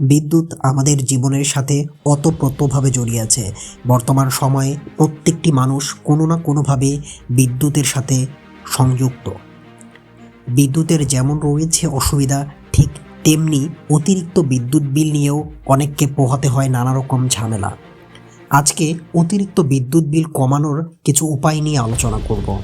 বিদ্যুৎ আমাদের জীবনের সাথে ওতপ্রোতভাবে জড়িয়ে আছে। বর্তমান সময়ে প্রত্যেকটি মানুষ কোনো না কোনোভাবে বিদ্যুতের সাথে সংযুক্ত। বিদ্যুতের যেমন রয়েছে অসুবিধা, ঠিক তেমনি অতিরিক্ত বিদ্যুৎ বিল নিয়েও অনেককে পোহাতে হয় নানা রকম ঝামেলা। আজকে অতিরিক্ত বিদ্যুৎ বিল কমানোর কিছু উপায় নিয়ে আলোচনা করব।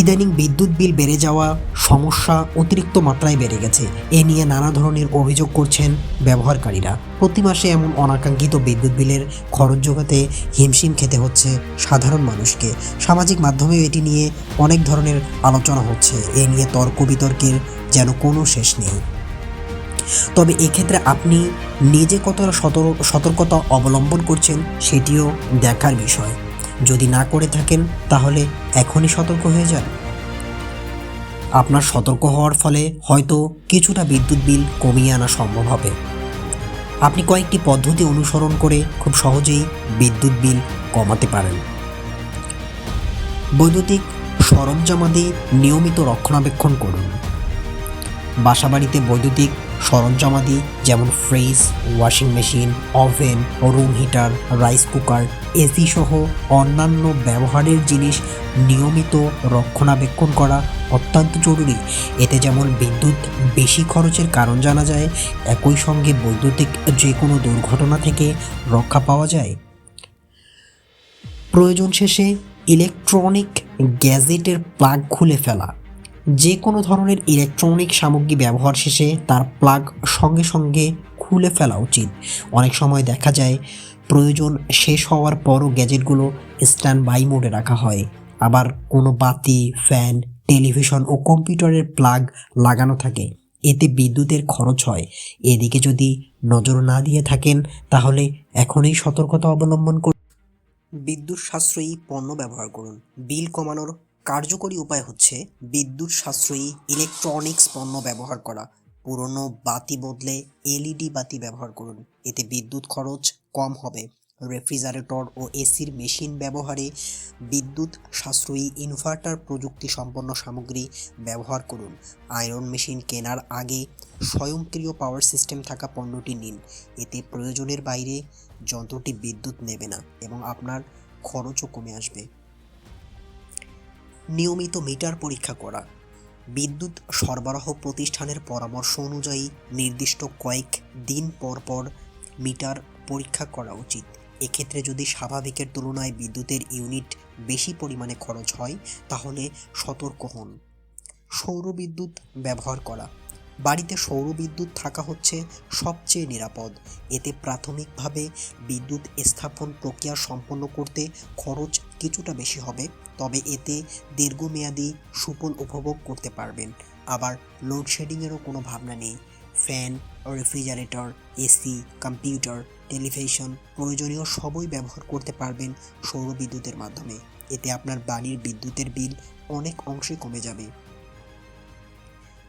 ইদানিং বিদ্যুৎ বিল বেড়ে যাওয়া, সমস্যা অতিরিক্ত মাত্রায় বেড়ে গেছে। এ নিয়ে নানা ধরনের অভিযোগ করছেন ব্যবহারকারীরা। প্রতি মাসে এমন অনাকাঙ্ক্ষিত বিদ্যুৎ বিলের খরচ জোগাতে হিমশিম খেতে হচ্ছে সাধারণ মানুষকে। সামাজিক মাধ্যমে এটি নিয়ে অনেক ধরনের আলোচনা হচ্ছে। এ নিয়ে তর্ক বিতর্কের যেন কোনো শেষ নেই। তবে এক্ষেত্রে আপনি নিজে কতটা সতর্কতা অবলম্বন করছেন সেটিও দেখার বিষয়। যদি না করে থাকেন, তাহলে এখনই সতর্ক হয়ে যান। আপনার সতর্ক হওয়ার ফলে হয়তো কিছুটা বিদ্যুৎ বিল কমিয়ে আনা সম্ভব হবে। আপনি কয়েকটি পদ্ধতি অনুসরণ করে খুব সহজেই বিদ্যুৎ বিল কমাতে পারেন। বৈদ্যুতিক সরঞ্জামাদি নিয়মিত রক্ষণাবেক্ষণ করুন। বাসাবাড়িতে বৈদ্যুতিক সরঞ্জামাদি, যেমন fridge, washing machine, oven, room heater, rice cooker, AC সহ অন্যান্য ব্যবহারের জিনিস নিয়মিত রক্ষণাবেক্ষণ করা অত্যন্ত জরুরি। এতে যেমন বিদ্যুৎ বেশি খরচের কারণ জানা যায়, একই সঙ্গে বৈদ্যুতিক যে কোনো দুর্ঘটনা থেকে রক্ষা পাওয়া যায়। প্রয়োজন শেষে ইলেকট্রনিক গ্যাজেটের প্লাগ খুলে ফেলা। যে কোনো ধরনের ইলেকট্রনিক সামগ্রী ব্যবহার শেষে তার প্লাগ সঙ্গে সঙ্গে খুলে ফেলা উচিত। অনেক সময় দেখা যায়, প্রয়োজন শেষ হওয়ার পরও গ্যাজেটগুলো স্ট্যান্ড বাই মোডে রাখা হয়। আবার কোনো বাতি ফ্যান টেলিভিশন ও কম্পিউটারের প্লাগ লাগানো থাকে। এতে বিদ্যুতের খরচ হয়। এদিকে যদি নজর না দিয়ে থাকেন, তাহলে এখনই সতর্কতা অবলম্বন করুন। বিদ্যুৎ সাশ্রয়ী পণ্য ব্যবহার করুন। বিল কমানোর কার্যকরী উপায় হচ্ছে বিদ্যুৎ সাশ্রয়ী ইলেকট্রনিক্স পণ্য ব্যবহার করা। পুরনো বাতি বদলে এলইডি বাতি ব্যবহার করুন। এতে বিদ্যুৎ খরচ কম হবে। রেফ্রিজারেটর ও এসির মেশিন ব্যবহারে বিদ্যুৎ সাশ্রয়ী ইনভার্টার প্রযুক্তি সম্পন্ন সামগ্রী ব্যবহার করুন। আয়রন মেশিন কেনার আগে স্বয়ংক্রিয় পাওয়ার সিস্টেম থাকা পণ্যটি নিন। এতে প্রয়োজনের বাইরে যন্ত্রটি বিদ্যুৎ নেবে না এবং আপনার খরচও কমে আসবে। নিয়মিত মিটার পরীক্ষা করা, বিদ্যুৎ সরবরাহ প্রতিষ্ঠানের পরামর্শ অনুযায়ী নির্দিষ্ট কয়েক দিন পর পর মিটার পরীক্ষা করা উচিত। এক্ষেত্রে যদি স্বাভাবিকের তুলনায় বিদ্যুতের ইউনিট বেশি পরিমাণে খরচ হয়, তাহলে সতর্ক হন। সৌর বিদ্যুৎ ব্যবহার করা বাড়িতে সৌর বিদ্যুৎ থাকা হচ্ছে সবচেয়ে নিরাপদ। এতে প্রাথমিকভাবে বিদ্যুৎ স্থাপন প্রক্রিয়া সম্পন্ন করতে খরচ কিছুটা বেশি হবে, তবে এতে দীর্ঘমেয়াদী সুফল উপভোগ করতে পারবেন। আবার লোডশেডিংয়েরও কোনো ভাবনা নেই। Fan, refrigerator, AC, computer, television প্রয়োজনীয় সবই ব্যবহার করতে পারবেন সৌর বিদ্যুতের মাধ্যমে। এতে আপনার বাড়ির বিদ্যুতের বিল অনেক অংশে কমে যাবে।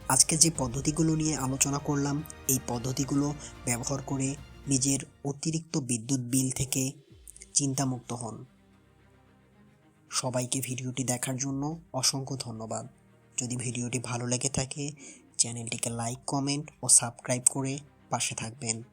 আজকে যে পদ্ধতিগুলো নিয়ে আলোচনা করলাম, এই পদ্ধতিগুলো ব্যবহার করে নিজের অতিরিক্ত বিদ্যুৎ বিল থেকে চিন্তামুক্ত হন। সবাইকে ভিডিওটি দেখার জন্য অসংখ্য ধন্যবাদ। যদি ভিডিওটি ভালো লেগে থাকে, চ্যানেলটিকে লাইক, কমেন্ট ও সাবস্ক্রাইব করে পাশে থাকবেন।